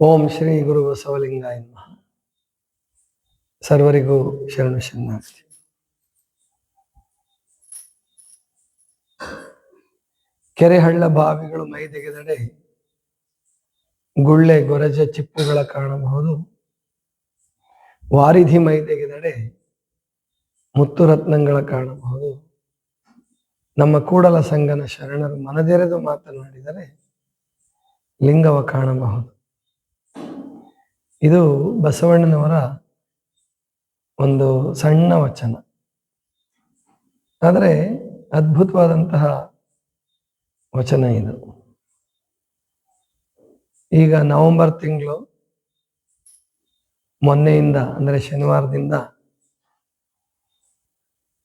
ಓಂ ಶ್ರೀ ಗುರು ಬಸವಲಿಂಗಾಯ ನಮಃ ಸರ್ವರಿಗೂ ಶರಣು ಶರಣಾರ್ಥಿ ಕೆರೆ ಹಳ್ಳ ಬಾವಿಗಳು ಮೈದೆಗೆದಡೆ ಗುಳ್ಳೆ ಗೊರಜ ಚಿಪ್ಪುಗಳ ಕಾಣಬಹುದು. ವಾರಿಧಿ ಮೈದೆಗೆದಡೆ ಮುತ್ತು ರತ್ನಗಳ ಕಾಣಬಹುದು. ನಮ್ಮ ಕೂಡಲ ಸಂಗನ ಶರಣರು ಮನದೆರೆದು ಮಾತನಾಡಿದರೆ ಲಿಂಗವ ಕಾಣಬಹುದು. ಇದು ಬಸವಣ್ಣನವರ ಒಂದು ಸಣ್ಣ ವಚನ. ಆದರೆ ಅದ್ಭುತವಾದಂತಹ ವಚನ ಇದು. ಈಗ ನವೆಂಬರ್ ತಿಂಗಳು ಮೊನ್ನೆಯಿಂದ, ಅಂದರೆ ಶನಿವಾರದಿಂದ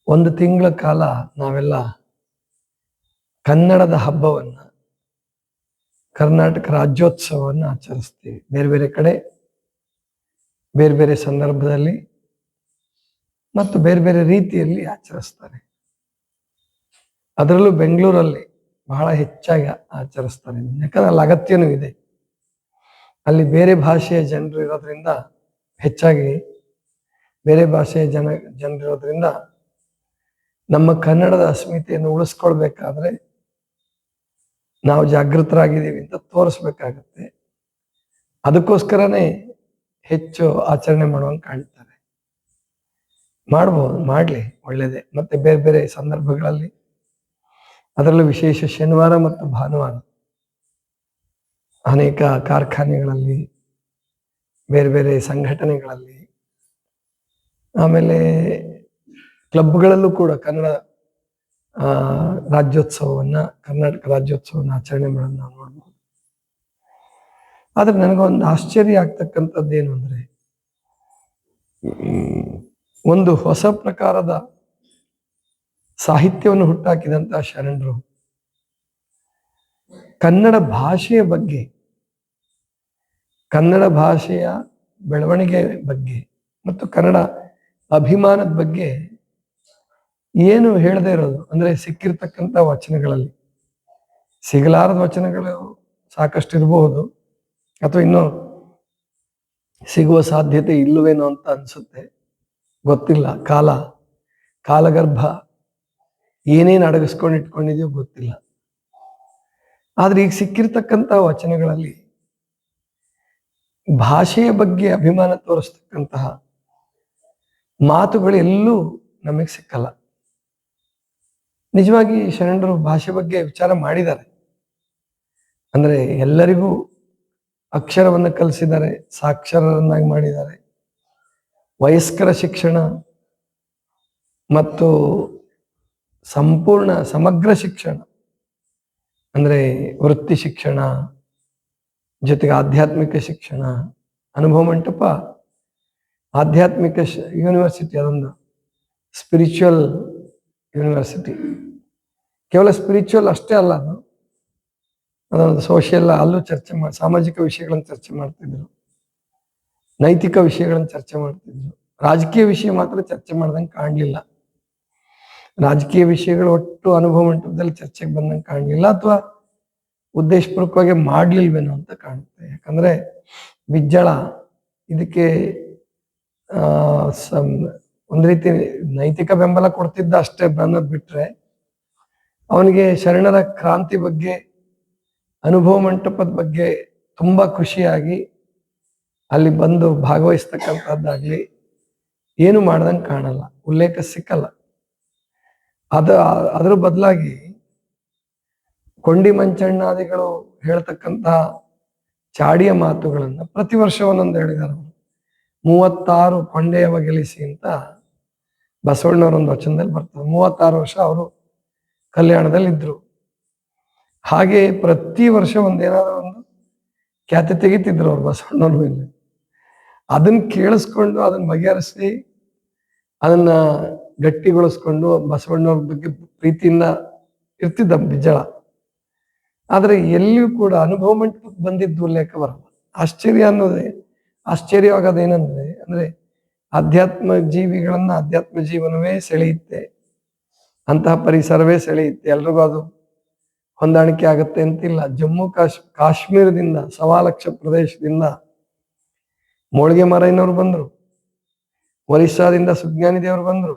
ಒಂದು ತಿಂಗಳ ಕಾಲ ನಾವೆಲ್ಲ ಕನ್ನಡದ ಹಬ್ಬವನ್ನ, ಕರ್ನಾಟಕ ರಾಜ್ಯೋತ್ಸವವನ್ನು ಆಚರಿಸ್ತೀವಿ. ಬೇರೆ ಬೇರೆ ಕಡೆ ಬೇರೆ ಬೇರೆ ಸಂದರ್ಭದಲ್ಲಿ ಮತ್ತು ಬೇರೆ ಬೇರೆ ರೀತಿಯಲ್ಲಿ ಆಚರಿಸ್ತಾರೆ. ಅದರಲ್ಲೂ ಬೆಂಗಳೂರಲ್ಲಿ ಬಹಳ ಹೆಚ್ಚಾಗಿ ಆಚರಿಸ್ತಾರೆ. ಯಾಕಂದ್ರೆ ಅಲ್ಲಿ ಅಗತ್ಯನೂ ಇದೆ. ಅಲ್ಲಿ ಬೇರೆ ಭಾಷೆಯ ಜನರು ಇರೋದ್ರಿಂದ ಹೆಚ್ಚಾಗಿ ಬೇರೆ ಭಾಷೆಯ ಜನ ಜನರಿರೋದ್ರಿಂದ ನಮ್ಮ ಕನ್ನಡದ ಅಸ್ಮಿತೆಯನ್ನು ಉಳಿಸ್ಕೊಳ್ಬೇಕಾದ್ರೆ ನಾವು ಜಾಗೃತರಾಗಿದ್ದೀವಿ ಅಂತ ತೋರಿಸ್ಬೇಕಾಗತ್ತೆ. ಅದಕ್ಕೋಸ್ಕರನೇ ಹೆಚ್ಚು ಆಚರಣೆ ಮಾಡುವಂಗೆ ಕಾಣ್ತಾರೆ. ಮಾಡ್ಬೋದು, ಮಾಡಲಿ, ಒಳ್ಳೇದೇ. ಮತ್ತೆ ಬೇರೆ ಬೇರೆ ಸಂದರ್ಭಗಳಲ್ಲಿ ಅದರಲ್ಲೂ ವಿಶೇಷ ಶನಿವಾರ ಮತ್ತು ಭಾನುವಾರ ಅನೇಕ ಕಾರ್ಖಾನೆಗಳಲ್ಲಿ, ಬೇರೆ ಬೇರೆ ಸಂಘಟನೆಗಳಲ್ಲಿ, ಆಮೇಲೆ ಕ್ಲಬ್ಗಳಲ್ಲೂ ಕೂಡ ಕನ್ನಡ ರಾಜ್ಯೋತ್ಸವವನ್ನ, ಕರ್ನಾಟಕ ರಾಜ್ಯೋತ್ಸವವನ್ನು ಆಚರಣೆ ಮಾಡೋದು ನಾವು ಆದ್ರೆ ನನಗೊಂದು ಆಶ್ಚರ್ಯ ಆಗ್ತಕ್ಕಂಥದ್ದು ಏನು ಅಂದ್ರೆ, ಒಂದು ಹೊಸ ಪ್ರಕಾರದ ಸಾಹಿತ್ಯವನ್ನು ಹುಟ್ಟಾಕಿದಂತಹ ಶರಣರು. ಕನ್ನಡ ಭಾಷೆಯ ಬಗ್ಗೆ, ಕನ್ನಡ ಭಾಷೆಯ ಬೆಳವಣಿಗೆ ಬಗ್ಗೆ ಮತ್ತು ಕನ್ನಡ ಅಭಿಮಾನದ ಬಗ್ಗೆ ಏನು ಹೇಳದೇ ಇರೋದು. ಅಂದ್ರೆ ಸಿಕ್ಕಿರ್ತಕ್ಕಂಥ ವಚನಗಳಲ್ಲಿ, ಸಿಗಲಾರದ ವಚನಗಳು ಸಾಕಷ್ಟು ಇರಬಹುದು ಅಥವಾ ಇನ್ನು ಸಿಗುವ ಸಾಧ್ಯತೆ ಇಲ್ಲವೇನೋ ಅಂತ ಅನ್ಸುತ್ತೆ. ಗೊತ್ತಿಲ್ಲ. ಕಾಲ, ಕಾಲಗರ್ಭ ಏನೇನು ಅಡಗಿಸ್ಕೊಂಡು ಇಟ್ಕೊಂಡಿದೆಯೋ ಗೊತ್ತಿಲ್ಲ. ಆದ್ರೆ ಈಗ ಸಿಕ್ಕಿರ್ತಕ್ಕಂಥ ವಚನಗಳಲ್ಲಿ ಭಾಷೆಯ ಬಗ್ಗೆ ಅಭಿಮಾನ ತೋರಿಸ್ತಕ್ಕಂತಹ ಮಾತುಗಳೆಲ್ಲೂ ನಮಗೆ ಸಿಕ್ಕಲ್ಲ. ನಿಜವಾಗಿ ಶರಣರು ಭಾಷೆ ಬಗ್ಗೆ ವಿಚಾರ ಮಾಡಿದ್ದಾರೆ. ಅಂದ್ರೆ ಎಲ್ಲರಿಗೂ ಅಕ್ಷರವನ್ನು ಕಲಿಸಿದ್ದಾರೆ, ಸಾಕ್ಷರರನ್ನಾಗಿ ಮಾಡಿದ್ದಾರೆ. ವಯಸ್ಕರ ಶಿಕ್ಷಣ ಮತ್ತು ಸಂಪೂರ್ಣ ಸಮಗ್ರ ಶಿಕ್ಷಣ, ಅಂದ್ರೆ ವೃತ್ತಿ ಶಿಕ್ಷಣ, ಜೊತೆಗೆ ಆಧ್ಯಾತ್ಮಿಕ ಶಿಕ್ಷಣ, ಅನುಭವ ಮಂಟಪ, ಆಧ್ಯಾತ್ಮಿಕ ಯೂನಿವರ್ಸಿಟಿ, ಅದೊಂದು ಸ್ಪಿರಿಚುವಲ್ ಯೂನಿವರ್ಸಿಟಿ. ಕೇವಲ ಸ್ಪಿರಿಚುವಲ್ ಅಷ್ಟೇ ಅಲ್ಲ ಅದು. ಅದೊಂದು ಸೋಷಿಯಲ್ ಅಲ್ಲೂ ಚರ್ಚೆ ಮಾಡಿ ಸಾಮಾಜಿಕ ವಿಷಯಗಳನ್ನು ಚರ್ಚೆ ಮಾಡ್ತಿದ್ರು. ನೈತಿಕ ವಿಷಯಗಳನ್ನು ಚರ್ಚೆ ಮಾಡ್ತಿದ್ರು. ರಾಜಕೀಯ ವಿಷಯ ಮಾತ್ರ ಚರ್ಚೆ ಮಾಡ್ದಂಗೆ ಕಾಣಲಿಲ್ಲ. ರಾಜಕೀಯ ವಿಷಯಗಳು ಒಟ್ಟು ಅನುಭವ ಮಂಟಪದಲ್ಲಿ ಚರ್ಚೆಗೆ ಬಂದಂಗೆ ಕಾಣಲಿಲ್ಲ ಅಥವಾ ಉದ್ದೇಶಪೂರ್ವಕವಾಗಿ ಮಾಡ್ಲಿಲ್ವೇನೋ ಅಂತ ಕಾಣುತ್ತೆ ಯಾಕಂದ್ರೆ ಬಿಜ್ಜಳ ಇದಕ್ಕೆ ಒಂದ್ ರೀತಿ ನೈತಿಕ ಬೆಂಬಲ ಕೊಡ್ತಿದ್ದ ಅಷ್ಟೇ ಬಂದದ್ ಬಿಟ್ರೆ ಅವನಿಗೆ ಶರಣರ ಕ್ರಾಂತಿ ಬಗ್ಗೆ ಅನುಭವ ಮಂಟಪದ ಬಗ್ಗೆ ತುಂಬಾ ಖುಷಿಯಾಗಿ ಅಲ್ಲಿ ಬಂದು ಭಾಗವಹಿಸ್ತಕ್ಕಂಥದ್ದಾಗಲಿ ಏನು ಮಾಡ್ದಂಗೆ ಕಾಣಲ್ಲ, ಉಲ್ಲೇಖ ಸಿಕ್ಕಲ್ಲ. ಅದ ಅದ್ರ ಬದಲಾಗಿ ಕೊಂಡಿ ಮಂಚಣ್ಣಾದಿಗಳು ಹೇಳ್ತಕ್ಕಂತಹ ಚಾಡಿಯ ಮಾತುಗಳನ್ನು ಪ್ರತಿ ವರ್ಷ ಒಂದೊಂದು ಹೇಳಿದಾರೆ ಮೂವತ್ತಾರು ಕೊಂಡೆಯವ ಗೆಲ್ಲಿಸಿ ಅಂತ ಬಸವಣ್ಣವ್ರ ಒಂದು ವಚನದಲ್ಲಿ ಬರ್ತದೆ. ಮೂವತ್ತಾರು ವರ್ಷ ಅವರು ಕಲ್ಯಾಣದಲ್ಲಿ ಇದ್ರು ಹಾಗೆ ಪ್ರತಿ ವರ್ಷ ಒಂದೇನಾದ್ರೂ ಒಂದು ಖ್ಯಾತಿ ತೆಗಿತಿದ್ರು ಅವ್ರು ಬಸವಣ್ಣವ್ರ ಮೇಲೆ ಅದನ್ನ ಕೇಳಿಸ್ಕೊಂಡು ಅದನ್ನ ಬಗೆಹರಿಸಿ, ಅದನ್ನ ಗಟ್ಟಿಗೊಳಿಸ್ಕೊಂಡು ಬಸವಣ್ಣವ್ರ ಬಗ್ಗೆ ಪ್ರೀತಿಯಿಂದ ಇರ್ತಿದ್ದ ಬಿಜ್ಜಳ ಆದರೆ ಎಲ್ಲಿಯೂ ಕೂಡ ಅನುಭವ ಮಂಟಪಕ್ಕೆ ಬಂದಿದ್ದು ಉಲ್ಲೇಖ ಬರಲ್ಲ ಆಶ್ಚರ್ಯ ಅನ್ನೋದೇ ಆಶ್ಚರ್ಯವಾಗೋದೇನಂದ್ರೆ ಅಂದ್ರೆ ಆಧ್ಯಾತ್ಮ ಜೀವಿಗಳನ್ನ ಅಧ್ಯಾತ್ಮ ಜೀವನವೇ ಸೆಳೆಯುತ್ತೆ. ಅಂತಹ ಪರಿಸರವೇ ಸೆಳೆಯುತ್ತೆ. ಎಲ್ರಿಗೂ ಅದು ಹೊಂದಾಣಿಕೆ ಆಗುತ್ತೆ ಅಂತಿಲ್ಲ. ಜಮ್ಮು ಕಾಶ್, ಕಾಶ್ಮೀರದಿಂದ ಸವಾಲಕ್ಷ ಪ್ರದೇಶದಿಂದ ಮೋಳಿಗೆ ಮಾರಯ್ಯನವರು ಬಂದರು. ಒರಿಸ್ಸಾದಿಂದ ಸುಜ್ಞಾನಿ ದೇವರು ಬಂದರು.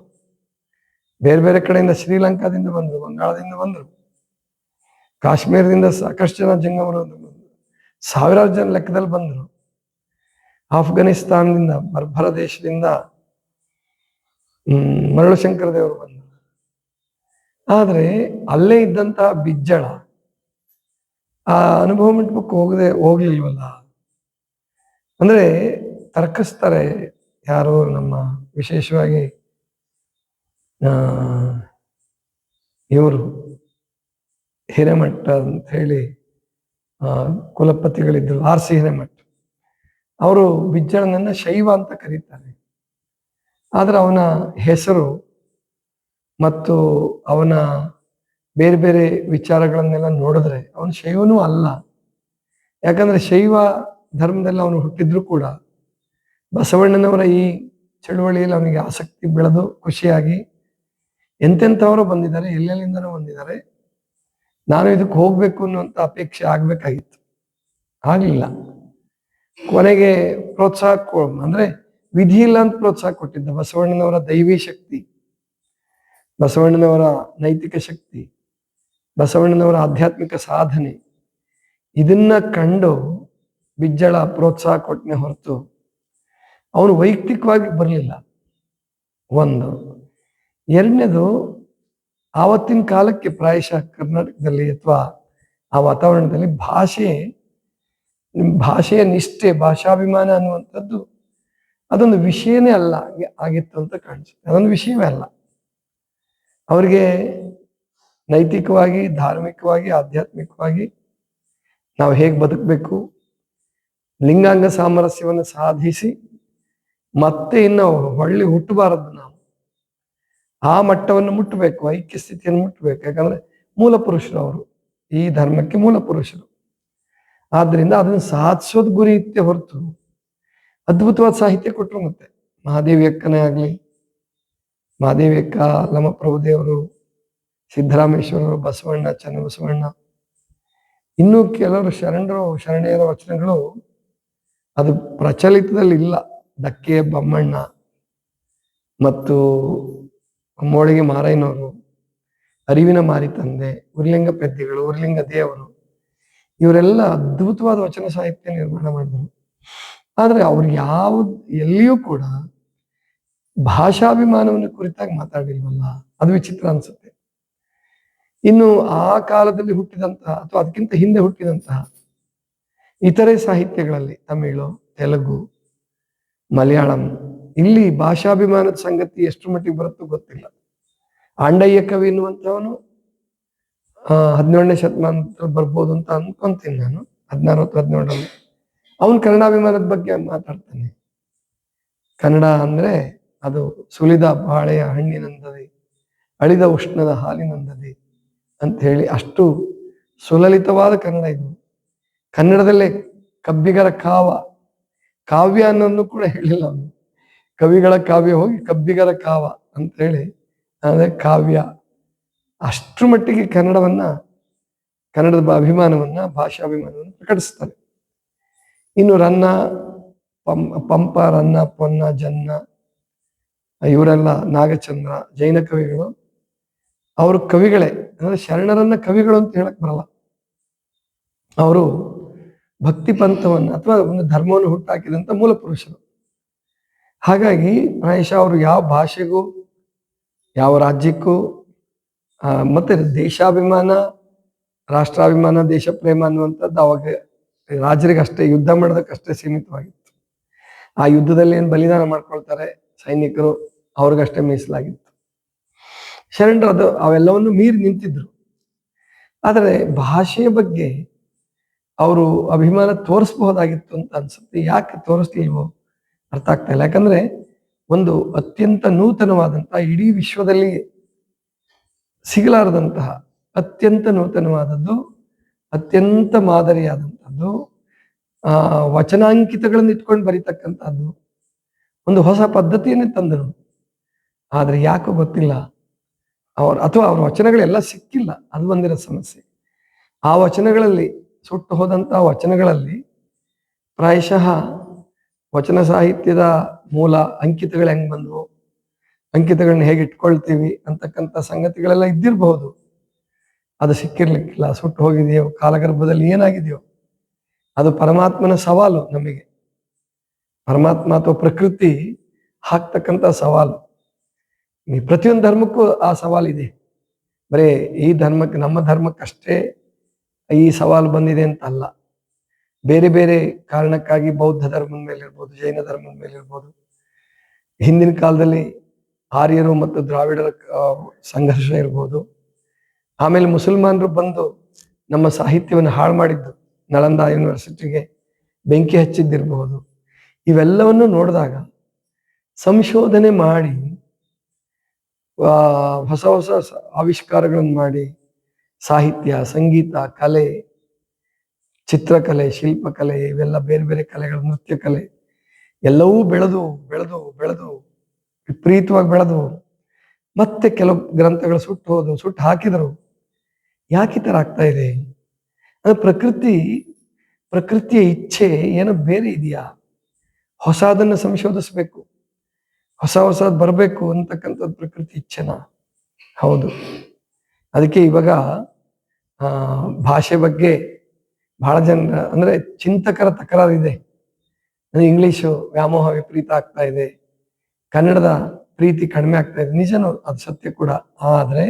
ಬೇರೆ ಬೇರೆ ಕಡೆಯಿಂದ ಶ್ರೀಲಂಕಾದಿಂದ ಬಂದರು, ಬಂಗಾಳದಿಂದ ಬಂದರು. ಕಾಶ್ಮೀರದಿಂದ ಸಾಕಷ್ಟು ಜನ ಜಂಗಮರು ಬಂದರು. ಸಾವಿರಾರು ಜನ ಲೆಕ್ಕದಲ್ಲಿ ಬಂದರು. ಆಫ್ಘಾನಿಸ್ತಾನದಿಂದ ಬರ್ಬರ ದೇಶದಿಂದ ಮರಳು ಶಂಕರ ದೇವರು ಬಂದರು. ಆದರೆ ಅಲ್ಲೇ ಇದ್ದಂತಹ ಬಿಜ್ಜಳ ಆ ಅನುಭವ ಮಂಟಪಕ್ಕೆ ಹೋಗದೆ ಹೋಗ್ಲಿಲ್ವಲ್ಲ? ಅಂದ್ರೆ ತರ್ಕಿಸ್ತಾರೆ ಯಾರು ನಮ್ಮ ವಿಶೇಷವಾಗಿ ಇವರು ಹಿರೇಮಠ ಅಂತ ಹೇಳಿ, ಆ, ಕುಲಪತಿಗಳಿದ್ರು, ಆರ್ ಸಿ ಹಿರೇಮಠ. ಅವರು ಬಿಜ್ಜಳನನ್ನ ಶೈವ ಅಂತ ಕರೀತಾರೆ. ಆದ್ರೆ ಅವನ ಹೆಸರು ಮತ್ತು ಅವನ ಬೇರೆ ಬೇರೆ ವಿಚಾರಗಳನ್ನೆಲ್ಲ ನೋಡಿದ್ರೆ ಅವನು ಶೈವನೂ ಅಲ್ಲ. ಯಾಕಂದ್ರೆ ಶೈವ ಧರ್ಮದಲ್ಲಿ ಅವನು ಹುಟ್ಟಿದ್ರು ಕೂಡ ಬಸವಣ್ಣನವರ ಈ ಚಳುವಳಿಯಲ್ಲಿ ಅವನಿಗೆ ಆಸಕ್ತಿ ಬೆಳೆದು ಖುಷಿಯಾಗಿ ಎಂತೆಂಥವರು ಬಂದಿದ್ದಾರೆ, ಎಲ್ಲೆಲ್ಲಿಂದನೂ ಬಂದಿದ್ದಾರೆ. ನಾನು ಇದಕ್ಕೆ ಹೋಗ್ಬೇಕು ಅನ್ನುವಂಥ ಅಪೇಕ್ಷೆ ಆಗ್ಬೇಕಾಗಿತ್ತು. ಆಗ್ಲಿಲ್ಲ. ಕೊನೆಗೆ ಪ್ರೋತ್ಸಾಹ ಅಂದ್ರೆ ವಿಧಿ ಇಲ್ಲ ಅಂತ ಪ್ರೋತ್ಸಾಹ ಕೊಟ್ಟಿದ್ದ ಬಸವಣ್ಣನವರ ದೈವಿ ಶಕ್ತಿ. ಬಸವಣ್ಣನವರ ನೈತಿಕ ಶಕ್ತಿ, ಬಸವಣ್ಣನವರ ಆಧ್ಯಾತ್ಮಿಕ ಸಾಧನೆ, ಇದನ್ನ ಕಂಡು ಬಿಜ್ಜಳ ಪ್ರೋತ್ಸಾಹ ಕೊಟ್ಟನೆ ಹೊರತು ಅವನು ವೈಯಕ್ತಿಕವಾಗಿ ಬರಲಿಲ್ಲ. ಒಂದು. ಎರಡನೇದು, ಆವತ್ತಿನ ಕಾಲಕ್ಕೆ ಪ್ರಾಯಶಃ ಕರ್ನಾಟಕದಲ್ಲಿ ಅಥವಾ ಆ ವಾತಾವರಣದಲ್ಲಿ ಭಾಷೆ ಭಾಷೆಯ ನಿಷ್ಠೆ, ಭಾಷಾಭಿಮಾನ ಅನ್ನುವಂಥದ್ದು ಅದೊಂದು ವಿಷಯನೇ ಅಲ್ಲ ಆಗಿತ್ತು ಅಂತ ಕಾಣಿಸುತ್ತೆ. ಅದೊಂದು ವಿಷಯವೇ ಅಲ್ಲ. ಅವರಿಗೆ ನೈತಿಕವಾಗಿ, ಧಾರ್ಮಿಕವಾಗಿ, ಆಧ್ಯಾತ್ಮಿಕವಾಗಿ ನಾವು ಹೇಗೆ ಬದುಕಬೇಕು? ಲಿಂಗಾಂಗ ಸಾಮರಸ್ಯವನ್ನು ಸಾಧಿಸಿ ಮತ್ತೆ ಇನ್ನು ಹೊಳ್ಳಿ ಹುಟ್ಟಬಾರದು ನಾವು. ಆ ಮಟ್ಟವನ್ನು ಮುಟ್ಟಬೇಕು ಐಕ್ಯ ಸ್ಥಿತಿಯನ್ನು ಮುಟ್ಟಬೇಕು ಯಾಕಂದ್ರೆ ಮೂಲ ಪುರುಷರು ಅವರು, ಈ ಧರ್ಮಕ್ಕೆ ಮೂಲ ಪುರುಷರು ಆದ್ರಿಂದ ಅದನ್ನು ಸಾಧಿಸೋದು ಗುರಿ ಇತ್ತೆ ಹೊರತು ಅದ್ಭುತವಾದ ಸಾಹಿತ್ಯ ಕೊಟ್ಟರು ಮತ್ತೆ. ಮಹಾದೇವಿ ಅಕ್ಕನೇ ಆಗ್ಲಿ ಮಹಾದೇವಿ ಲಮಪ್ರಭು ದೇವರು, ಸಿದ್ದರಾಮೇಶ್ವರರು, ಬಸವಣ್ಣ ಚನ್ನಬಸವಣ್ಣ ಇನ್ನೂ ಕೆಲವರು ಶರಣರು, ಶರಣೆಯರ ವಚನಗಳು ಅದು ಪ್ರಚಲಿತದಲ್ಲಿ ಇಲ್ಲ. ದಕ್ಕೆ ಬಮ್ಮಣ್ಣ ಮತ್ತು ಮೋಳಿಗೆ ಮಾರೈನವರು ಅರಿವಿನ ಮಾರಿ ತಂದೆ, ಉರ್ಲಿಂಗ ಪೆದ್ದಿಗಳು, ಉರ್ಲಿಂಗ ದೇವರು, ಇವರೆಲ್ಲ ಅದ್ಭುತವಾದ ವಚನ ಸಾಹಿತ್ಯ ನಿರ್ಮಾಣ ಮಾಡಿದರು. ಆದರೆ ಅವ್ರು ಯಾವ ಎಲ್ಲಿಯೂ ಕೂಡ ಭಾಷಾಭಿಮಾನವನ್ನು ಕುರಿತಾಗಿ ಮಾತಾಡಿಲ್ವಲ್ಲ? ಅದು ವಿಚಿತ್ರ ಅನ್ಸುತ್ತೆ. ಇನ್ನು ಆ ಕಾಲದಲ್ಲಿ ಹುಟ್ಟಿದಂತಹ ಅಥವಾ ಅದಕ್ಕಿಂತ ಹಿಂದೆ ಹುಟ್ಟಿದಂತಹ ಇತರೆ ಸಾಹಿತ್ಯಗಳಲ್ಲಿ ತಮಿಳು, ತೆಲುಗು, ಮಲಯಾಳಂ, ಇಲ್ಲಿ ಭಾಷಾಭಿಮಾನದ ಸಂಗತಿ ಎಷ್ಟು ಮಟ್ಟಿಗೆ ಬರುತ್ತೋ ಗೊತ್ತಿಲ್ಲ. ಆಂಡಯ್ಯ ಕವಿ ಎನ್ನುವಂಥವನು ಹದಿನೇಳನೇ ಶತಮಾನದಲ್ಲಿ ಬರ್ಬೋದು ಅಂತ ಅನ್ಕೊಂತೀನಿ ನಾನು, ಹದಿನಾರು ಅಥವಾ ಹದಿನೇಳರಲ್ಲಿ. ಅವನು ಕನ್ನಡಾಭಿಮಾನದ ಬಗ್ಗೆ ಮಾತಾಡ್ತಾನೆ. ಕನ್ನಡ ಅಂದ್ರೆ ಅದು ಸುಲಿದ ಬಾಳೆಯ ಹಣ್ಣಿನಂದದೆ ಅಳಿದ ಉಷ್ಣದ ಹಾಲಿನಂದದೆ ಅಂತ ಹೇಳಿ ಅಷ್ಟು ಸುಲಲಿತವಾದ ಕನ್ನಡ ಇದು. ಕನ್ನಡದಲ್ಲೇ ಕಬ್ಬಿಗರ ಕಾವ, ಕಾವ್ಯ ಅನ್ನೋದನ್ನು ಕೂಡ ಹೇಳಿಲ್ಲ ಅವನು. ಕವಿಗಳ ಕಾವ್ಯ ಹೋಗಿ ಕಬ್ಬಿಗರ ಕಾವ ಅಂತ ಹೇಳಿ ಅಂದ್ರೆ ಕಾವ್ಯ. ಅಷ್ಟು ಮಟ್ಟಿಗೆ ಕನ್ನಡವನ್ನ, ಕನ್ನಡದ ಅಭಿಮಾನವನ್ನ, ಭಾಷಾಭಿಮಾನವನ್ನು ಪ್ರಕಟಿಸ್ತಾರೆ. ಇನ್ನು ರನ್ನ ಪಂಪ, ರನ್ನ, ಪೊನ್ನ, ಜನ್ನ ಇವರೆಲ್ಲ ನಾಗಚಂದ್ರ, ಜೈನ ಕವಿಗಳು, ಅವರು ಕವಿಗಳೇ, ಅಂದ್ರೆ ಶರಣರನ್ನ ಕವಿಗಳು ಅಂತ ಹೇಳಕ್ ಬರಲ್ಲ. ಅವರು ಭಕ್ತಿ ಪಂಥವನ್ನ ಅಥವಾ ಒಂದು ಧರ್ಮವನ್ನು ಹುಟ್ಟಾಕಿದಂತ ಮೂಲ ಪುರುಷರು. ಹಾಗಾಗಿ ಪ್ರಾಯಶಃ ಅವರು ಯಾವ ಭಾಷೆಗೂ, ಯಾವ ರಾಜ್ಯಕ್ಕೂ ಮತ್ತೆ ದೇಶಾಭಿಮಾನ, ರಾಷ್ಟ್ರಾಭಿಮಾನ ದೇಶ ಪ್ರೇಮ ಅನ್ನುವಂಥದ್ದು ಅವಾಗ ರಾಜರಿಗೆ ಅಷ್ಟೇ ಯುದ್ಧ ಮಾಡೋದಕ್ಕಷ್ಟೇ ಸೀಮಿತವಾಗಿತ್ತು. ಆ ಯುದ್ಧದಲ್ಲಿ ಏನು ಬಲಿದಾನ ಮಾಡ್ಕೊಳ್ತಾರೆ ಸೈನಿಕರು? ಅವ್ರಿಗಷ್ಟೇ ಮೀಸಲಾಗಿತ್ತು. ಶರಣರು ಅದು ಅವೆಲ್ಲವನ್ನು ಮೀರಿ ನಿಂತಿದ್ರು. ಆದರೆ ಭಾಷೆಯ ಬಗ್ಗೆ ಅವರು ಅಭಿಮಾನ ತೋರಿಸಬಹುದಾಗಿತ್ತು ಅಂತ ಅನ್ಸುತ್ತೆ. ಯಾಕೆ ತೋರಿಸ್ಲಿಲ್ವೋ ಅರ್ಥ ಆಗ್ತಾ ಇಲ್ಲ. ಯಾಕಂದ್ರೆ ಒಂದು ಅತ್ಯಂತ ನೂತನವಾದಂತಹ, ಇಡೀ ವಿಶ್ವದಲ್ಲಿ ಸಿಗಲಾರದಂತಹ ಅತ್ಯಂತ ನೂತನವಾದದ್ದು, ಅತ್ಯಂತ ಮಾದರಿಯಾದಂಥದ್ದು, ಆ ವಚನಾಂಕಿತಗಳನ್ನು ಇಟ್ಕೊಂಡು ಬರೀತಕ್ಕಂಥದ್ದು, ಒಂದು ಹೊಸ ಪದ್ಧತಿಯನ್ನೇ ತಂದರು. ಆದ್ರೆ ಯಾಕೋ ಗೊತ್ತಿಲ್ಲ. ಅವ್ರ ಅಥವಾ ಅವ್ರ ವಚನಗಳೆಲ್ಲ ಸಿಕ್ಕಿಲ್ಲ. ಅದು ಒಂದಿರೋ ಸಮಸ್ಯೆ. ಆ ವಚನಗಳಲ್ಲಿ, ಸುಟ್ಟು ಹೋದಂಥ ವಚನಗಳಲ್ಲಿ ಪ್ರಾಯಶಃ ವಚನ ಸಾಹಿತ್ಯದ ಮೂಲ ಅಂಕಿತಗಳು ಹೆಂಗೆ ಬಂದವು? ಅಂಕಿತಗಳನ್ನ ಹೇಗೆ ಇಟ್ಕೊಳ್ತೀವಿ? ಅಂತಕ್ಕಂಥ ಸಂಗತಿಗಳೆಲ್ಲ ಇದ್ದಿರಬಹುದು. ಅದು ಸಿಕ್ಕಿರ್ಲಿಕ್ಕಿಲ್ಲ. ಸುಟ್ಟು ಹೋಗಿದೆಯೋ, ಕಾಲಗರ್ಭದಲ್ಲಿ ಏನಾಗಿದೆಯೋ, ಅದು ಪರಮಾತ್ಮನ ಸವಾಲು ನಮಗೆ. ಪರಮಾತ್ಮ ಅಥವಾ ಪ್ರಕೃತಿ ಹಾಕ್ತಕ್ಕಂಥ ಸವಾಲು. ಈ ಪ್ರತಿಯೊಂದು ಧರ್ಮಕ್ಕೂ ಆ ಸವಾಲಿದೆ ಬರೇ ಈ ಧರ್ಮಕ್ಕೆ, ನಮ್ಮ ಧರ್ಮಕ್ಕಷ್ಟೇ ಈ ಸವಾಲು ಬಂದಿದೆ ಅಂತ ಅಲ್ಲ. ಬೇರೆ ಬೇರೆ ಕಾರಣಕ್ಕಾಗಿ ಬೌದ್ಧ ಧರ್ಮದ ಮೇಲೆ ಇರ್ಬೋದು ಜೈನ ಧರ್ಮದ ಮೇಲೆ ಇರ್ಬೋದು ಹಿಂದಿನ ಕಾಲದಲ್ಲಿ ಆರ್ಯರು ಮತ್ತು ದ್ರಾವಿಡರ ಸಂಘರ್ಷ ಇರ್ಬೋದು. ಆಮೇಲೆ ಮುಸಲ್ಮಾನರು ಬಂದು ನಮ್ಮ ಸಾಹಿತ್ಯವನ್ನು ಹಾಳು ಮಾಡಿದ್ದು, ನಳಂದ ಯೂನಿವರ್ಸಿಟಿಗೆ ಬೆಂಕಿ ಹಚ್ಚಿದ್ದಿರಬಹುದು ಇವೆಲ್ಲವನ್ನು ನೋಡಿದಾಗ ಸಂಶೋಧನೆ ಮಾಡಿ ಹೊಸ ಹೊಸ ಆವಿಷ್ಕಾರಗಳನ್ನು ಮಾಡಿ, ಸಾಹಿತ್ಯ, ಸಂಗೀತ, ಕಲೆ, ಚಿತ್ರಕಲೆ, ಶಿಲ್ಪಕಲೆ, ಇವೆಲ್ಲ ಬೇರೆ ಬೇರೆ ಕಲೆಗಳು ನೃತ್ಯ ಕಲೆ ಎಲ್ಲವೂ ಬೆಳೆದು ಬೆಳೆದು ಬೆಳೆದು, ವಿಪರೀತವಾಗಿ ಬೆಳೆದು, ಮತ್ತೆ ಕೆಲವು ಗ್ರಂಥಗಳು ಸುಟ್ಟು ಹೋದವು ಸುಟ್ಟು ಹಾಕಿದರು. ಯಾಕೆ ಈ ಥರ ಆಗ್ತಾ ಇದೆ? ಅದು ಪ್ರಕೃತಿ, ಪ್ರಕೃತಿಯ ಇಚ್ಛೆ ಏನೋ ಬೇರೆ ಇದೆಯಾ? ಹೊಸದನ್ನು ಸಂಶೋಧಿಸ್ಬೇಕು. ಹೊಸ ಹೊಸದ್ ಬರಬೇಕು ಅಂತಕ್ಕಂಥದ್ದು ಪ್ರಕೃತಿ ಇಚ್ಛೆನಾ. ಹೌದು. ಅದಕ್ಕೆ ಇವಾಗ ಭಾಷೆ ಬಗ್ಗೆ ಬಹಳ ಜನ, ಅಂದ್ರೆ ಚಿಂತಕರ ತಕರಾರಿದೆ ಅಂದ್ರೆ ಇಂಗ್ಲಿಷು ವ್ಯಾಮೋಹ ವಿಪರೀತ ಆಗ್ತಾ ಇದೆ. ಕನ್ನಡದ ಪ್ರೀತಿ ಕಡಿಮೆ ಆಗ್ತಾ ಇದೆ. ನಿಜನೂ ಅದು ಸತ್ಯ ಕೂಡ. ಆದರೆ,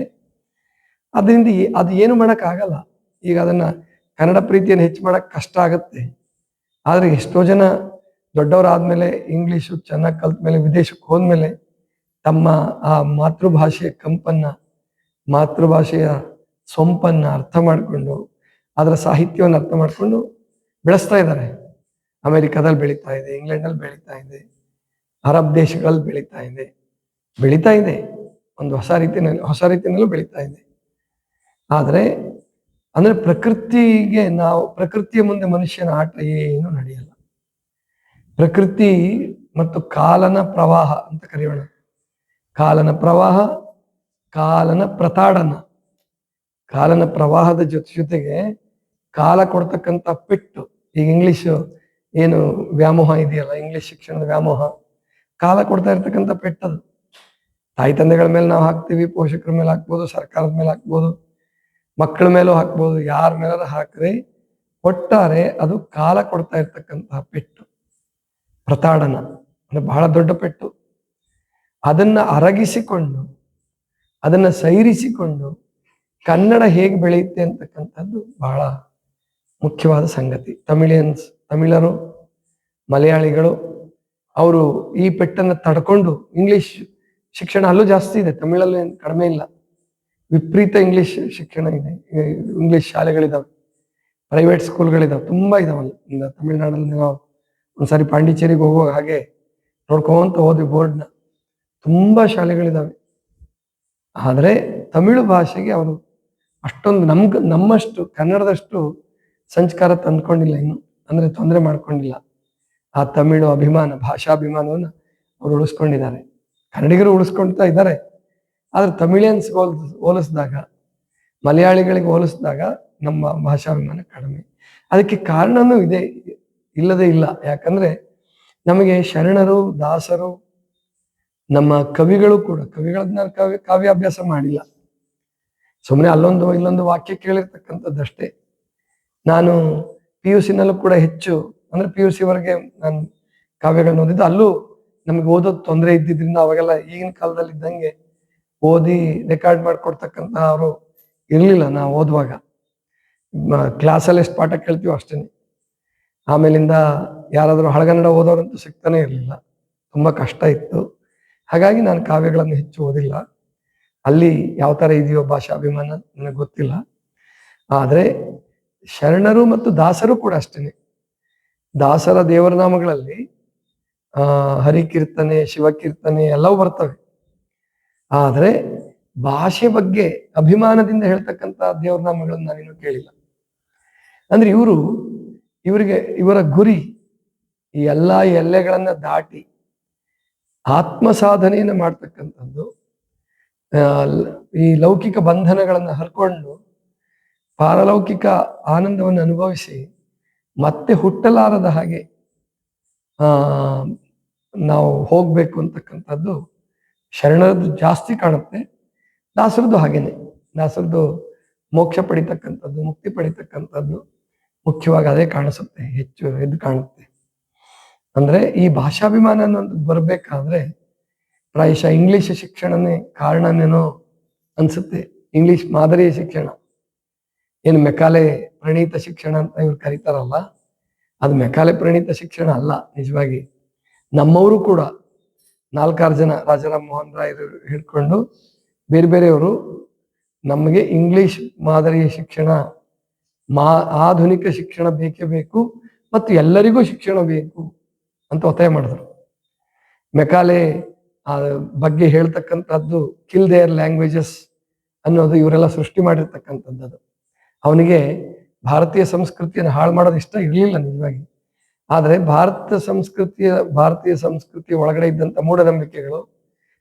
ಅದರಿಂದ ಅದು ಏನು ಮಾಡಕ್ ಆಗಲ್ಲ ಈಗ ಅದನ್ನ ಕನ್ನಡ ಪ್ರೀತಿಯನ್ನು ಹೆಚ್ಚು ಮಾಡಕ್ ಕಷ್ಟ ಆಗುತ್ತೆ. ಆದರೆ ಎಷ್ಟೋ ಜನ ದೊಡ್ಡವರಾದ್ಮೇಲೆ ಇಂಗ್ಲಿಷು ಚೆನ್ನಾಗಿ ಕಲ್ತ ಮೇಲೆ ವಿದೇಶಕ್ಕೆ ಹೋದ್ಮೇಲೆ ತಮ್ಮ ಆ ಮಾತೃಭಾಷೆಯ ಕಂಪನ್ನ, ಮಾತೃಭಾಷೆಯ ಸೊಂಪನ್ನ ಅರ್ಥ ಮಾಡಿಕೊಂಡು, ಅದರ ಸಾಹಿತ್ಯವನ್ನು ಅರ್ಥ ಮಾಡಿಕೊಂಡು ಬೆಳೆಸ್ತಾ ಇದ್ದಾರೆ. ಅಮೆರಿಕಾದಲ್ಲಿ ಬೆಳೀತಾ ಇದೆ, ಇಂಗ್ಲೆಂಡಲ್ಲಿ ಬೆಳೀತಾ ಇದೆ, ಅರಬ್ ದೇಶಗಳಲ್ಲಿ ಬೆಳೀತಾ ಇದೆ ಬೆಳೀತಾ ಇದೆ. ಒಂದು ಹೊಸ ರೀತಿಯಲ್ಲಿ, ಹೊಸ ರೀತಿಯಲ್ಲೂ ಬೆಳೀತಾ ಇದೆ. ಆದರೆ ಅಂದ್ರೆ ಪ್ರಕೃತಿಗೆ ನಾವು ಪ್ರಕೃತಿಯ ಮುಂದೆ ಮನುಷ್ಯನ ಆಟ ಏನು ನಡೆಯಲ್ಲ. ಪ್ರಕೃತಿ ಮತ್ತು ಕಾಲನ ಪ್ರವಾಹ ಅಂತ ಕರೆಯೋಣ. ಕಾಲನ ಪ್ರವಾಹ, ಕಾಲನ ಪ್ರತಾಡನ. ಕಾಲನ ಪ್ರವಾಹದ ಜೊತೆ ಜೊತೆಗೆ ಕಾಲ ಕೊಡ್ತಕ್ಕಂಥ ಪೆಟ್ಟು, ಈಗ ಇಂಗ್ಲಿಷ್ ಏನು ವ್ಯಾಮೋಹ ಇದೆಯಲ್ಲ, ಇಂಗ್ಲಿಷ್ ಶಿಕ್ಷಣದ ವ್ಯಾಮೋಹ. ಕಾಲ ಕೊಡ್ತಾ ಇರ್ತಕ್ಕಂಥ ಪೆಟ್ಟದು ತಾಯಿ ತಂದೆಗಳ ಮೇಲೆ ನಾವು ಹಾಕ್ತೀವಿ, ಪೋಷಕರ ಮೇಲೆ ಹಾಕ್ಬೋದು, ಸರ್ಕಾರದ ಮೇಲೆ ಹಾಕ್ಬೋದು, ಮಕ್ಕಳ ಮೇಲೂ ಹಾಕ್ಬೋದು, ಯಾರ ಮೇಲಾದ್ರೂ ಹಾಕ್ರಿ, ಒಟ್ಟಾರೆ ಅದು ಕಾಲ ಕೊಡ್ತಾ ಇರ್ತಕ್ಕಂತಹ ಪೆಟ್ಟು. ಪ್ರತಾಡನ, ಅಂದ್ರೆ ಬಹಳ ದೊಡ್ಡ ಪೆಟ್ಟು. ಅದನ್ನ ಅರಗಿಸಿಕೊಂಡು, ಅದನ್ನ ಸೈರಿಸಿಕೊಂಡು ಕನ್ನಡ ಹೇಗೆ ಬೆಳೆಯುತ್ತೆ ಅಂತಕ್ಕಂಥದ್ದು ಬಹಳ ಮುಖ್ಯವಾದ ಸಂಗತಿ. ತಮಿಳಿಯನ್ಸ್, ತಮಿಳರು, ಮಲಯಾಳಿಗಳು, ಅವರು ಈ ಪೆಟ್ಟನ್ನು ತಡ್ಕೊಂಡು ಇಂಗ್ಲಿಷ್ ಶಿಕ್ಷಣ ಅಲ್ಲೂ ಜಾಸ್ತಿ ಇದೆ, ತಮಿಳಲ್ಲೂ ಏನು ಕಡಿಮೆ ಇಲ್ಲ. ವಿಪರೀತ ಇಂಗ್ಲಿಷ್ ಶಿಕ್ಷಣ ಇದೆ ಇಂಗ್ಲಿಷ್ ಶಾಲೆಗಳಿದಾವೆ ಪ್ರೈವೇಟ್ ಸ್ಕೂಲ್ಗಳಿದಾವೆ ತುಂಬಾ ಇದಾವಲ್ಲ ತಮಿಳ್ನಾಡಲ್ಲಿ ನಾವು ಒಂದ್ಸಾರಿ ಪಾಂಡಿಚೇರಿಗೆ ಹೋಗುವಾಗ ಹಾಗೆ ನೋಡ್ಕೊಂತ ಹೋದ್ವಿ ಬೋರ್ಡ್ನ ತುಂಬಾ ಶಾಲೆಗಳಿದಾವೆ. ಆದರೆ ತಮಿಳು ಭಾಷೆಗೆ ಅವರು ಅಷ್ಟೊಂದು ನಮ್ಗೆ, ನಮ್ಮಷ್ಟು, ಕನ್ನಡದಷ್ಟು ಸಂಸ್ಕಾರ ತಂದ್ಕೊಂಡಿಲ್ಲ ಇನ್ನು. ಅಂದ್ರೆ ತೊಂದರೆ ಮಾಡ್ಕೊಂಡಿಲ್ಲ. ಆ ತಮಿಳು ಅಭಿಮಾನ, ಭಾಷಾಭಿಮಾನವನ್ನು ಅವ್ರು ಉಳಿಸ್ಕೊಂಡಿದ್ದಾರೆ. ಕನ್ನಡಿಗರು ಉಳಿಸ್ಕೊಳ್ತಾ ಇದ್ದಾರೆ. ಆದ್ರೆ ತಮಿಳಿಯನ್ಸ್ ಹೋಲ್, ಹೋಲಿಸಿದಾಗ, ಮಲಯಾಳಿಗಳಿಗೆ ಹೋಲಿಸಿದಾಗ ನಮ್ಮ ಭಾಷಾಭಿಮಾನ ಕಡಿಮೆ. ಅದಕ್ಕೆ ಕಾರಣನೂ ಇದೆ. ಇಲ್ಲದೆ ಇಲ್ಲ. ಯಾಕಂದ್ರೆ ನಮಗೆ ಶರಣರು, ದಾಸರು, ನಮ್ಮ ಕವಿಗಳು ಕೂಡ, ಕವಿಗಳನ್ನ ಕಾವ್ಯ, ಕಾವ್ಯಾಭ್ಯಾಸ ಮಾಡಿಲ್ಲ. ಸುಮ್ಮನೆ ಅಲ್ಲೊಂದು, ಇಲ್ಲೊಂದು ವಾಕ್ಯ ಕೇಳಿರ್ತಕ್ಕಂಥದ್ದಷ್ಟೇ. ನಾನು ಪಿ ಯು ಸಿನಲ್ಲೂ ಕೂಡ ಹೆಚ್ಚು, ಅಂದ್ರೆ ಪಿ ಯು ಸಿ ವರೆಗೆ ನಾನು ಕಾವ್ಯಗಳನ್ನ ಓದಿದ್ದು, ಅಲ್ಲೂ ನಮಗೆ ಓದೋದು ತೊಂದರೆ ಇದ್ದಿದ್ರಿಂದ ಅವಾಗೆಲ್ಲ ಈಗಿನ ಕಾಲದಲ್ಲಿ ಇದ್ದಂಗೆ ಓದಿ ರೆಕಾರ್ಡ್ ಮಾಡ್ಕೊಡ್ತಕ್ಕಂತ ಅವರು ಇರ್ಲಿಲ್ಲ ನಾವು ಓದುವಾಗ. ಕ್ಲಾಸಲ್ಲಿ ಎಷ್ಟು ಪಾಠ ಕೇಳ್ತೀವೋ ಅಷ್ಟೇನೆ. ಆಮೇಲಿಂದ ಯಾರಾದರೂ ಹಳಗನ್ನಡ ಓದೋರಂತೂ ಸಿಗ್ತಾನೆ ಇರಲಿಲ್ಲ ತುಂಬಾ ಕಷ್ಟ ಇತ್ತು. ಹಾಗಾಗಿ ನಾನು ಕಾವ್ಯಗಳನ್ನು ಹೆಚ್ಚು ಓದಿಲ್ಲ. ಅಲ್ಲಿ ಯಾವ ತರ ಇದೆಯೋ ಭಾಷಾಭಿಮಾನ ನನಗೆ ಗೊತ್ತಿಲ್ಲ. ಆದ್ರೆ ಶರಣರು ಮತ್ತು ದಾಸರು ಕೂಡ ಅಷ್ಟೇನೆ. ದಾಸರ ದೇವರ ನಾಮಗಳಲ್ಲಿ ಹರಿಕೀರ್ತನೆ, ಶಿವಕೀರ್ತನೆ ಎಲ್ಲವೂ ಬರ್ತವೆ. ಆದರೆ ಭಾಷೆ ಬಗ್ಗೆ ಅಭಿಮಾನದಿಂದ ಹೇಳ್ತಕ್ಕಂಥ ದೇವ್ರ ನಾಮಗಳನ್ನು ನಾನಿನ್ನೂ ಕೇಳಿಲ್ಲ. ಅಂದ್ರೆ ಇವರು ಇವರಿಗೆ, ಇವರ ಗುರಿ ಈ ಎಲ್ಲ ಎಲ್ಲೆಗಳನ್ನ ದಾಟಿ ಆತ್ಮ ಸಾಧನೆಯನ್ನು ಮಾಡ್ತಕ್ಕಂಥದ್ದು ಈ ಲೌಕಿಕ ಬಂಧನಗಳನ್ನು ಹರ್ಕೊಂಡು ಪಾರಲೌಕಿಕ ಆನಂದವನ್ನು ಅನುಭವಿಸಿ ಮತ್ತೆ ಹುಟ್ಟಲಾರದ ಹಾಗೆ ನಾವು ಹೋಗ್ಬೇಕು ಅಂತಕ್ಕಂಥದ್ದು ಶರಣರದ್ದು ಜಾಸ್ತಿ ಕಾಣುತ್ತೆ. ದಾಸರದ್ದು ಹಾಗೇನೆ. ದಾಸರದ್ದು ಮೋಕ್ಷ ಪಡಿತಕ್ಕಂಥದ್ದು, ಮುಕ್ತಿ ಪಡಿತಕ್ಕಂಥದ್ದು. ಮುಖ್ಯವಾಗಿ ಅದೇ ಕಾಣಿಸುತ್ತೆ, ಹೆಚ್ಚು ಎದ್ದು ಕಾಣುತ್ತೆ. ಅಂದ್ರೆ ಈ ಭಾಷಾಭಿಮಾನ ಅನ್ನೋದು ಬರ್ಬೇಕಾದ್ರೆ ಪ್ರಾಯಶಃ ಇಂಗ್ಲಿಷ್ ಶಿಕ್ಷಣನೇ ಕಾರಣನೇನೋ ಅನ್ಸುತ್ತೆ. ಇಂಗ್ಲಿಷ್ ಮಾದರಿಯ ಶಿಕ್ಷಣ. ಏನು ಮೆಕಾಲೆ ಪ್ರಣೀತ ಶಿಕ್ಷಣ ಅಂತ ಇವ್ರು ಕರೀತಾರಲ್ಲ, ಅದು ಮೆಕಾಲೆ ಪ್ರಣೀತ ಶಿಕ್ಷಣ ಅಲ್ಲ, ನಿಜವಾಗಿ. ನಮ್ಮವರು ಕೂಡ ನಾಲ್ಕಾರು ಜನ ರಾಜಾರಾಮ್ ಮೋಹನ್ ರಾಯ್ ಹಿಡ್ಕೊಂಡು ಬೇರೆ ಬೇರೆಯವರು ನಮಗೆ ಇಂಗ್ಲಿಷ್ ಮಾದರಿಯ ಶಿಕ್ಷಣ ಮಾ ಆಧುನಿಕ ಶಿಕ್ಷಣ ಬೇಕೇ ಬೇಕು ಮತ್ತು ಎಲ್ಲರಿಗೂ ಶಿಕ್ಷಣ ಬೇಕು ಅಂತ ಒತ್ತಾಯ ಮಾಡಿದ್ರು. ಮೆಕಾಲೆ ಆ ಬಗ್ಗೆ ಹೇಳ್ತಕ್ಕಂಥದ್ದು ಕಿಲ್ ದೇರ್ ಲ್ಯಾಂಗ್ವೇಜಸ್ ಅನ್ನೋದು ಇವರೆಲ್ಲ ಸೃಷ್ಟಿ ಮಾಡಿರ್ತಕ್ಕಂಥದ್ದು ಅವನಿಗೆ ಭಾರತೀಯ ಸಂಸ್ಕೃತಿಯನ್ನು ಹಾಳು ಮಾಡೋದು ಇಷ್ಟ ಇರಲಿಲ್ಲ ನಿಜವಾಗಿ. ಆದರೆ ಭಾರತ ಸಂಸ್ಕೃತಿಯ, ಭಾರತೀಯ ಸಂಸ್ಕೃತಿಯ ಒಳಗಡೆ ಇದ್ದಂಥ ಮೂಢನಂಬಿಕೆಗಳು,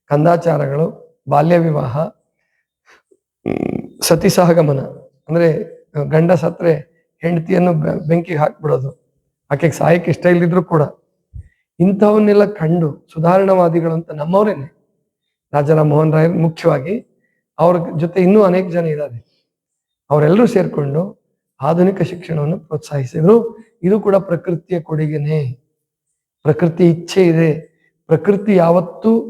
ಕಂದಾಚಾರಗಳು, ಬಾಲ್ಯ ವಿವಾಹ, ಸತಿ ಸಹಗಮನ, ಅಂದ್ರೆ ಗಂಡ ಸತ್ರೆ ಹೆಂಡತಿಯನ್ನು ಬೆಂಕಿಗೆ ಹಾಕ್ಬಿಡೋದು. ಆಕೆಗೆ ಸಹಾಯಕ್ಕೆ ಇಷ್ಟ ಇಲ್ಲದಿದ್ರು ಕೂಡ ಇಂಥವನ್ನೆಲ್ಲ ಕಂಡು ಸುಧಾರಣವಾದಿಗಳು ಅಂತ ನಮ್ಮವರೇನೆ. ರಾಜಾರಾಮ್ ಮೋಹನ್ ರಾಯ್ ಮುಖ್ಯವಾಗಿ ಅವ್ರ ಜೊತೆ ಇನ್ನೂ ಅನೇಕ ಜನ ಇದ್ದಾರೆ. ಅವರೆಲ್ಲರೂ ಸೇರ್ಕೊಂಡು ಆಧುನಿಕ ಶಿಕ್ಷಣವನ್ನು ಪ್ರೋತ್ಸಾಹಿಸಿದ್ರು. ಇದು ಕೂಡ ಪ್ರಕೃತಿಯ ಕೊಡುಗೆನೇ. ಪ್ರಕೃತಿ ಇಚ್ಛೆ ಇದೆ. ಪ್ರಕೃತಿ ಯಾವತ್ತೂ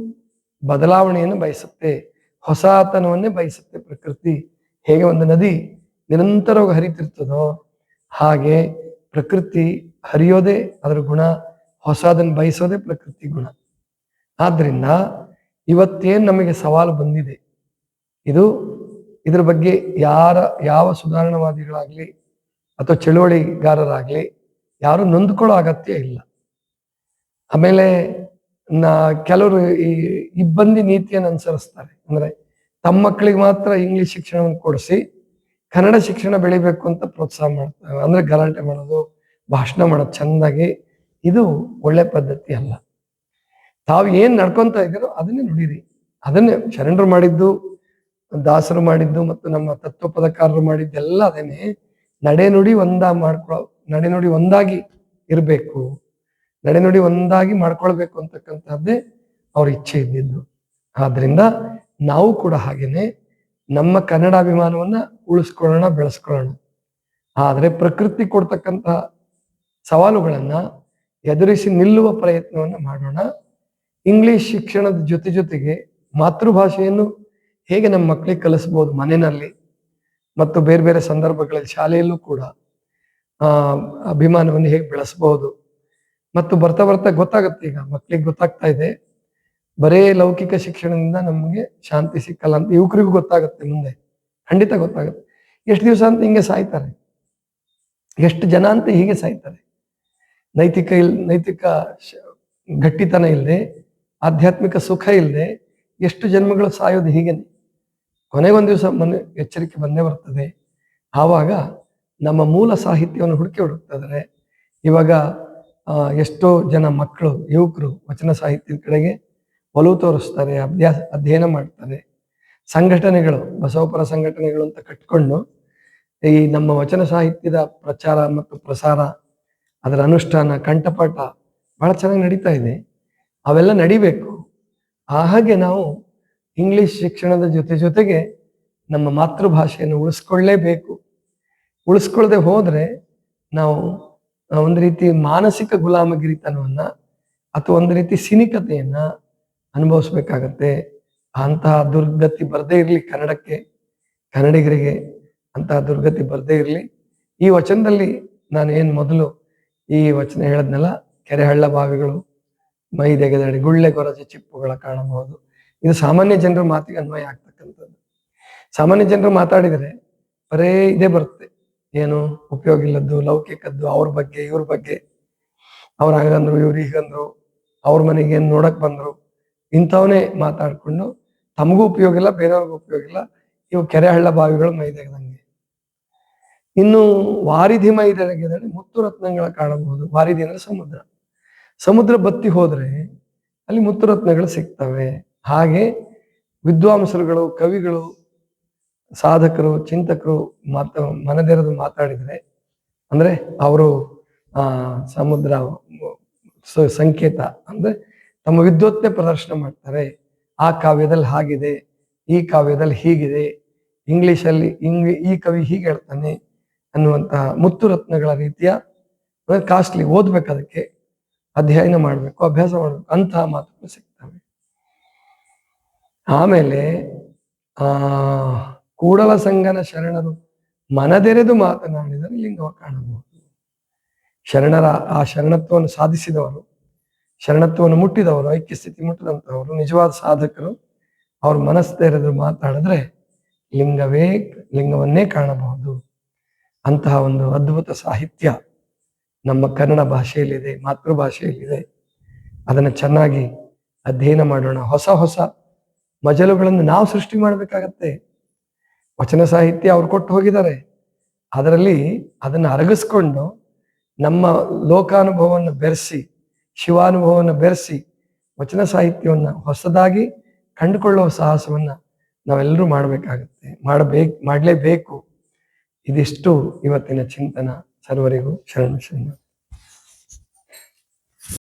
ಬದಲಾವಣೆಯನ್ನು ಬಯಸುತ್ತೆ. ಹೊಸತನವನ್ನೇ ಬಯಸುತ್ತೆ ಪ್ರಕೃತಿ. ಹೇಗೆ ಒಂದು ನದಿ ನಿರಂತರವಾಗಿ ಹರಿತಿರ್ತದೋ ಹಾಗೆ ಪ್ರಕೃತಿ ಹರಿಯೋದೇ ಅದರ ಗುಣ, ಹೊಸದನ್ನು ಬಯಸೋದೇ ಪ್ರಕೃತಿ ಗುಣ. ಆದ್ರಿಂದ ಇವತ್ತೇನ್ ನಮಗೆ ಸವಾಲು ಬಂದಿದೆ, ಇದು ಇದ್ರ ಬಗ್ಗೆ ಯಾರ, ಯಾವ ಸುಧಾರಣವಾದಿಗಳಾಗ್ಲಿ ಅಥವಾ ಚಳುವಳಿಗಾರರಾಗ್ಲಿ ಯಾರು ನೊಂದ್ಕೊಳ್ಳೋ ಅಗತ್ಯ ಇಲ್ಲ. ಆಮೇಲೆ ನಾ, ಕೆಲವರು ಈ ಇಬ್ಬಂದಿ ನೀತಿಯನ್ನು ಅನುಸರಿಸ್ತಾರೆ. ಅಂದ್ರೆ ತಮ್ಮ ಮಕ್ಕಳಿಗೆ ಮಾತ್ರ ಇಂಗ್ಲಿಷ್ ಶಿಕ್ಷಣವನ್ನು ಕೊಡಿಸಿ ಕನ್ನಡ ಶಿಕ್ಷಣ ಬೆಳಿಬೇಕು ಅಂತ ಪ್ರೋತ್ಸಾಹ ಮಾಡ್ತಾರೆ. ಅಂದ್ರೆ ಗಲಾಟೆ ಮಾಡೋದು, ಭಾಷಣ ಮಾಡೋದು ಚೆಂದಾಗಿ ಇದು ಒಳ್ಳೆ ಪದ್ಧತಿ ಅಲ್ಲ. ತಾವು ಏನ್ ನಡ್ಕೊಂತ ಇದ್ದೀರೋ ಅದನ್ನೇ ನುಡಿರಿ. ಅದನ್ನೇ ಶರಣರು ಮಾಡಿದ್ದು, ದಾಸರು ಮಾಡಿದ್ದು ಮತ್ತು ನಮ್ಮ ತತ್ವ ಪದಕಾರರು ಮಾಡಿದ್ದೆಲ್ಲ ಅದೇನೆ. ನಡೆ ನುಡಿ ಒಂದ ಮಾಡ್ಕೊಳ ನಡೆ ನುಡಿ ಒಂದಾಗಿ ಇರಬೇಕು. ನಡೆ ನುಡಿ ಒಂದಾಗಿ ಮಾಡ್ಕೊಳ್ಬೇಕು ಅಂತಕ್ಕಂಥದ್ದೇ ಅವ್ರ ಇಚ್ಛೆ ಇದ್ದಿದ್ದು. ಆದ್ರಿಂದ ನಾವು ಕೂಡ ಹಾಗೇನೆ ನಮ್ಮ ಕನ್ನಡ ಅಭಿಮಾನವನ್ನ ಉಳಿಸ್ಕೊಳ್ಳೋಣ, ಬೆಳೆಸ್ಕೊಳ್ಳೋಣ. ಆದರೆ ಪ್ರಕೃತಿ ಕೊಡ್ತಕ್ಕಂತಹ ಸವಾಲುಗಳನ್ನ ಎದುರಿಸಿ ನಿಲ್ಲುವ ಪ್ರಯತ್ನವನ್ನು ಮಾಡೋಣ. ಇಂಗ್ಲಿಷ್ ಶಿಕ್ಷಣದ ಜೊತೆ ಜೊತೆಗೆ ಮಾತೃಭಾಷೆಯನ್ನು ಹೇಗೆ ನಮ್ಮ ಮಕ್ಕಳಿಗೆ ಕಲಿಸ್ಬೋದು ಮನೆಯಲ್ಲಿ ಮತ್ತು ಬೇರೆ ಬೇರೆ ಸಂದರ್ಭಗಳಲ್ಲಿ ಶಾಲೆಯಲ್ಲೂ ಕೂಡ ಅಭಿಮಾನವನ್ನು ಹೇಗೆ ಬೆಳೆಸ್ಬೋದು. ಮತ್ತು ಬರ್ತಾ ಬರ್ತಾ ಗೊತ್ತಾಗುತ್ತೆ ಈಗ ಮಕ್ಕಳಿಗೆ ಗೊತ್ತಾಗ್ತಾ ಇದೆ. ಬರೇ ಲೌಕಿಕ ಶಿಕ್ಷಣದಿಂದ ನಮಗೆ ಶಾಂತಿ ಸಿಕ್ಕಲ್ಲ ಅಂತ ಯುವಕರಿಗೂ ಗೊತ್ತಾಗುತ್ತೆ ಮುಂದೆ. ಖಂಡಿತ ಗೊತ್ತಾಗುತ್ತೆ. ಎಷ್ಟು ದಿವಸ ಅಂತ ಹಿಂಗೆ ಸಾಯ್ತಾರೆ. ಎಷ್ಟು ಜನ ಅಂತ ಹೀಗೆ ಸಾಯ್ತಾರೆ. ನೈತಿಕ ಇಲ್, ನೈತಿಕ ಗಟ್ಟಿತನ ಇಲ್ಲದೆ ಆಧ್ಯಾತ್ಮಿಕ ಸುಖ ಇಲ್ಲದೆ ಎಷ್ಟು ಜನ್ಮಗಳು ಸಾಯೋದು ಹೀಗೇನೆ. ಕೊನೆಗೊಂದು ದಿವಸ ಮನೆ, ಎಚ್ಚರಿಕೆ ಬಂದೇ ಬರ್ತದೆ. ಆವಾಗ ನಮ್ಮ ಮೂಲ ಸಾಹಿತ್ಯವನ್ನು ಹುಡುಕಿ ಹುಡುಕ್ತಿದ್ದಾರೆ ಇವಾಗ ಎಷ್ಟೋ ಜನ ಮಕ್ಕಳು, ಯುವಕರು ವಚನ ಸಾಹಿತ್ಯದ ಕಡೆಗೆ ಒಲವು ತೋರಿಸ್ತಾರೆ, ಅಭ್ಯಾಸ, ಅಧ್ಯಯನ ಮಾಡ್ತಾರೆ. ಸಂಘಟನೆಗಳು, ಬಸವಪರ ಸಂಘಟನೆಗಳು ಅಂತ ಕಟ್ಕೊಂಡು ಈ ನಮ್ಮ ವಚನ ಸಾಹಿತ್ಯದ ಪ್ರಚಾರ ಮತ್ತು ಪ್ರಸಾರ, ಅದರ ಅನುಷ್ಠಾನ, ಕಂಠಪಾಠ ಬಹಳ ಚೆನ್ನಾಗಿ ನಡೀತಾ ಇದೆ. ಅವೆಲ್ಲ ನಡಿಬೇಕು. ಹಾಗೆ ನಾವು ಇಂಗ್ಲಿಷ್ ಶಿಕ್ಷಣದ ಜೊತೆ ಜೊತೆಗೆ ನಮ್ಮ ಮಾತೃಭಾಷೆಯನ್ನು ಉಳಿಸ್ಕೊಳ್ಳೇಬೇಕು. ಉಳಿಸ್ಕೊಳ್ಳದೆ ಹೋದ್ರೆ ನಾವು ಒಂದು ರೀತಿ ಮಾನಸಿಕ ಗುಲಾಮಗಿರಿತನವನ್ನ ಅಥವಾ ಒಂದು ರೀತಿ ಸಿನಿಕತೆಯನ್ನ ಅನುಭವಿಸ್ಬೇಕಾಗತ್ತೆ. ಅಂತಹ ದುರ್ಗತಿ ಬರದೇ ಇರಲಿ ಕನ್ನಡಕ್ಕೆ, ಕನ್ನಡಿಗರಿಗೆ ಅಂತಹ ದುರ್ಗತಿ ಬರದೇ ಇರಲಿ. ಈ ವಚನದಲ್ಲಿ ನಾನು ಏನು ಮೊದಲು ಈ ವಚನ ಹೇಳದ್ನಲ್ಲ ಕೆರೆಹಳ್ಳ ಬಾವಿಗಳು, ಮೈ ದೆಗೆದಡಿ ಗುಳ್ಳೆ ಗೊರಜೆ ಚಿಪ್ಪುಗಳ ಕಾಣಬಹುದು. ಇದು ಸಾಮಾನ್ಯ ಜನರ ಮಾತಿಗೆ ಅನ್ವಯ ಆಗ್ತಕ್ಕಂಥದ್ದು. ಸಾಮಾನ್ಯ ಜನರು ಮಾತಾಡಿದರೆ ಬರೇ ಇದೇ ಬರುತ್ತೆ. ಏನು ಉಪಯೋಗ ಇಲ್ಲದ್ದು, ಲೌಕಿಕದ್ದು, ಅವ್ರ ಬಗ್ಗೆ, ಇವ್ರ ಬಗ್ಗೆ. ಅವ್ರು ಹಾಗಂದ್ರು, ಇವ್ರು ಹೀಗಂದ್ರು, ಅವ್ರ ಮನೆಗೆ ಏನು ನೋಡಕ್ ಬಂದ್ರು. ಇಂಥವನ್ನೇ ಮಾತಾಡಿಕೊಂಡು ತಮಗೂ ಉಪಯೋಗ ಇಲ್ಲ, ಬೇರೆಯವ್ರಿಗೂ ಉಪಯೋಗ ಇಲ್ಲ. ಇವು ಕೆರೆ ಹಳ್ಳ ಬಾವಿಗಳು ಮೈದೆಗದಂಗೆ ಇನ್ನು ವಾರಿಧಿ ಮೈದೆಗೆದಡೆ ಮುತ್ತು ರತ್ನಗಳ ಕಾಣಬಹುದು. ವಾರಿಧಿ ಅಂದ್ರೆ ಸಮುದ್ರ. ಸಮುದ್ರ ಬತ್ತಿ ಹೋದ್ರೆ ಅಲ್ಲಿ ಮುತ್ತು ರತ್ನಗಳು ಸಿಗ್ತವೆ. ಹಾಗೆ ವಿದ್ವಾಂಸರುಗಳು, ಕವಿಗಳು, ಸಾಧಕರು, ಚಿಂತಕರು ಮಾತ, ಮನದೆರೆದು ಮಾತಾಡಿದರೆ ಅಂದ್ರೆ ಅವರು ಆ ಸಮುದ್ರ ಸಂಕೇತ ಅಂದ್ರೆ ತಮ್ಮ ವಿದ್ವತ್ತೆ ಪ್ರದರ್ಶನ ಮಾಡ್ತಾರೆ. ಆ ಕಾವ್ಯದಲ್ಲಿ ಹಾಗಿದೆ, ಈ ಕಾವ್ಯದಲ್ಲಿ ಹೀಗಿದೆ, ಇಂಗ್ಲಿಷಲ್ಲಿ ಇಂಗ್ಲಿ, ಈ ಕವಿ ಹೀಗೆ ಹೇಳ್ತಾನೆ ಅನ್ನುವಂತಹ ಮುತ್ತು ರತ್ನಗಳ ರೀತಿಯ ಕಾಸ್ಟ್ಲಿ ಓದ್ಬೇಕು ಅದಕ್ಕೆ, ಅಧ್ಯಯನ ಮಾಡಬೇಕು, ಅಭ್ಯಾಸ ಮಾಡಬೇಕು, ಅಂತಹ ಮಾತುಗಳು ಸಿಗ್ತವೆ. ಆಮೇಲೆ, ಆ, ಕೂಡಲ ಸಂಗನ ಶರಣರು ಮನದೆರೆದು ಮಾತನಾಡಿದರೆ ಲಿಂಗವ ಕಾಣಬಹುದು. ಶರಣರ ಆ ಶರಣತ್ವವನ್ನು ಸಾಧಿಸಿದವರು ಶರಣತ್ವವನ್ನು ಮುಟ್ಟಿದವರು, ಐಕ್ಯ ಸ್ಥಿತಿ ಮುಟ್ಟಿದಂಥವರು ನಿಜವಾದ ಸಾಧಕರು. ಅವ್ರ ಮನಸ್ಸು ತೆರೆದು ಮಾತಾಡಿದ್ರೆ ಲಿಂಗವೇ, ಲಿಂಗವನ್ನೇ ಕಾಣಬಹುದು. ಅಂತಹ ಒಂದು ಅದ್ಭುತ ಸಾಹಿತ್ಯ ನಮ್ಮ ಕನ್ನಡ ಭಾಷೆಯಲ್ಲಿದೆ, ಮಾತೃಭಾಷೆಯಲ್ಲಿದೆ. ಅದನ್ನು ಚೆನ್ನಾಗಿ ಅಧ್ಯಯನ ಮಾಡೋಣ. ಹೊಸ ಹೊಸ ಮಜಲುಗಳನ್ನು ನಾವು ಸೃಷ್ಟಿ ಮಾಡಬೇಕಾಗತ್ತೆ. ವಚನ ಸಾಹಿತ್ಯ ಅವ್ರು ಕೊಟ್ಟು ಹೋಗಿದ್ದಾರೆ. ಅದರಲ್ಲಿ ಅದನ್ನು ಅರಗಿಸ್ಕೊಂಡು ನಮ್ಮ ಲೋಕಾನುಭವವನ್ನು ಬೆರೆಸಿ ಶಿವಾನುಭವವನ್ನು ಬೆರೆಸಿ ವಚನ ಸಾಹಿತ್ಯವನ್ನು ಹೊಸದಾಗಿ ಕಂಡುಕೊಳ್ಳುವ ಸಾಹಸವನ್ನ ನಾವೆಲ್ಲರೂ ಮಾಡಬೇಕಾಗುತ್ತೆ. ಮಾಡಬೇಕು, ಮಾಡಲೇಬೇಕು. ಇದಿಷ್ಟು ಇವತ್ತಿನ ಚಿಂತನ. ಸರ್ವರಿಗೂ ಶರಣ ಶರಣ